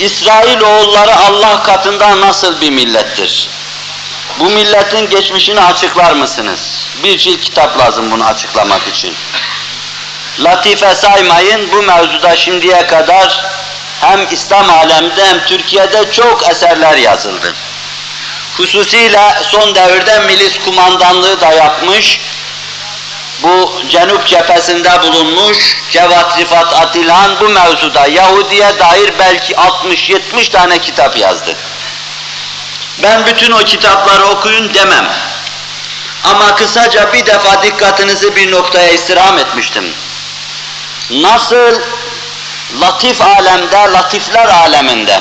İsrail oğulları Allah katında nasıl bir millettir? Bu milletin geçmişini açıklar mısınız? Bir cilt kitap lazım bunu açıklamak için. Latife saymayın, bu mevzuda şimdiye kadar hem İslam aleminde hem Türkiye'de çok eserler yazıldı. Hususiyle son devirde milis kumandanlığı da yapmış, bu Cenup cephesinde bulunmuş Cevat Rifat Atilhan bu mevzuda Yahudi'ye dair belki 60-70 tane kitap yazdı. Ben bütün o kitapları okuyun demem. Ama kısaca bir defa dikkatinizi bir noktaya istirham etmiştim. Nasıl latif alemde, latifler aleminde,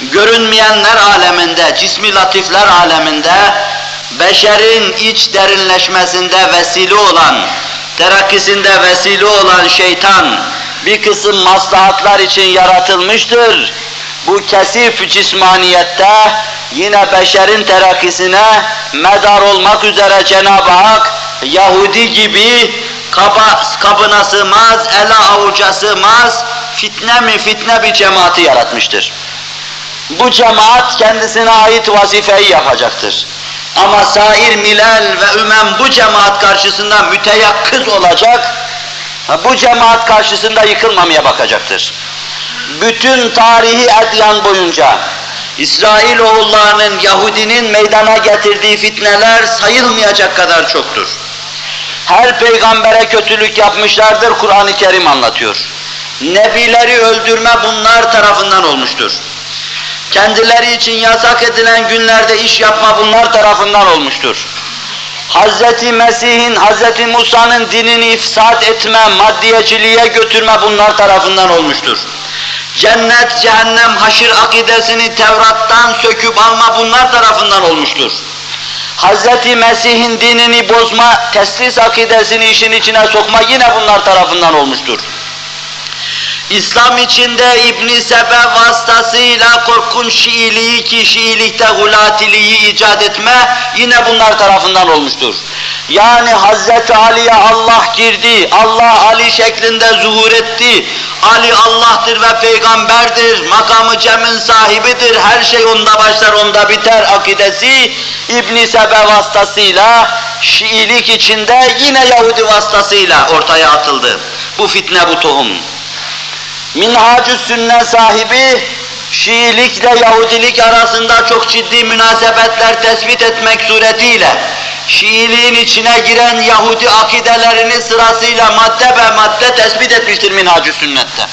görünmeyenler aleminde, cismi latifler aleminde, beşerin iç derinleşmesinde vesile olan, terakkisinde vesile olan şeytan, bir kısım maslahatlar için yaratılmıştır. Bu kesif cismaniyette yine beşerin terakkisine medar olmak üzere Cenab-ı Hak Yahudi gibi kaba, kabına sığmaz, ele avuca sığmaz, fitne mi fitne bir cemaati yaratmıştır. Bu cemaat kendisine ait vazifeyi yapacaktır. Ama sair milel ve ümem bu cemaat karşısında müteyakkız olacak, bu cemaat karşısında yıkılmamaya bakacaktır. Bütün tarihi edyan boyunca İsrail oğullarının Yahudinin meydana getirdiği fitneler sayılmayacak kadar çoktur. Her peygambere kötülük yapmışlardır, Kur'an-ı Kerim anlatıyor. Nebileri öldürme bunlar tarafından olmuştur. Kendileri için yasak edilen günlerde iş yapma bunlar tarafından olmuştur. Hz. Mesih'in, Hz. Musa'nın dinini ifsad etme, maddiyeciliğe götürme bunlar tarafından olmuştur. Cennet, cehennem, haşir akidesini Tevrat'tan söküp alma bunlar tarafından olmuştur. Hz. Mesih'in dinini bozma, teslis akidesini işin içine sokma yine bunlar tarafından olmuştur. İslam içinde İbn Sebe vasıtasıyla korkunç Şiiliği ki Şiilikte hulatiliği icat etme yine bunlar tarafından olmuştur. Yani Hazreti Ali'ye Allah girdi, Allah Ali şeklinde zuhur etti. Ali Allah'tır ve peygamberdir, makamı cemin sahibidir, her şey onda başlar, onda biter akidesi İbn Sebe vasıtasıyla Şiilik içinde yine Yahudi vasıtasıyla ortaya atıldı. Bu fitne, bu tohum. Minhacü sünne sahibi Şiilikle Yahudilik arasında çok ciddi münasebetler tespit etmek suretiyle Şiiliğin içine giren Yahudi akidelerini sırasıyla madde be madde tespit etmiştir Minhacü sünnette.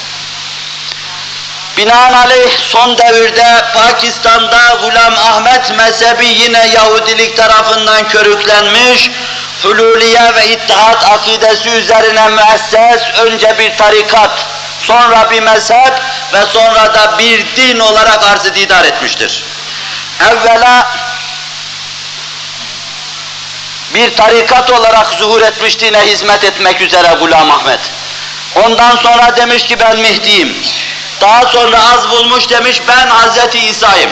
Binaenaleyh son devirde Pakistan'da Gulam Ahmet mezhebi yine Yahudilik tarafından körüklenmiş, Hululiye ve İttihat akidesi üzerine müesses önce bir tarikat, sonra bir mezhep ve sonra da bir din olarak arz didar etmiştir. Evvela bir tarikat olarak zuhur etmiş dine hizmet etmek üzere Gulam Ahmet. Ondan sonra demiş ki ben Mehdi'yim. Daha sonra az bulmuş demiş ben Hazreti İsa'yım.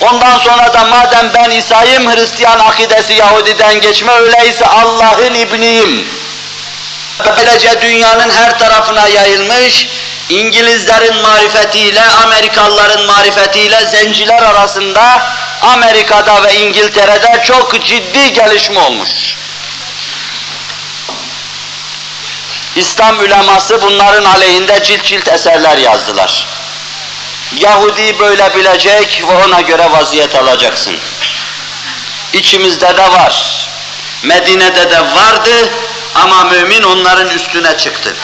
Ondan sonra da madem ben İsa'yım Hristiyan akidesi Yahudi'den geçme öyleyse Allah'ın ibniyim. Böylece dünyanın her tarafına yayılmış, İngilizlerin marifetiyle, Amerikalıların marifetiyle zenciler arasında Amerika'da ve İngiltere'de çok ciddi gelişme olmuş. İslam üleması bunların aleyhinde cilt cilt eserler yazdılar. Yahudi böyle bilecek ve ona göre vaziyet alacaksın. İçimizde de var. Medine'de de vardı ama mümin onların üstüne çıktı.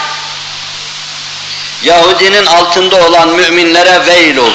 Yahudinin altında olan müminlere veil olsun.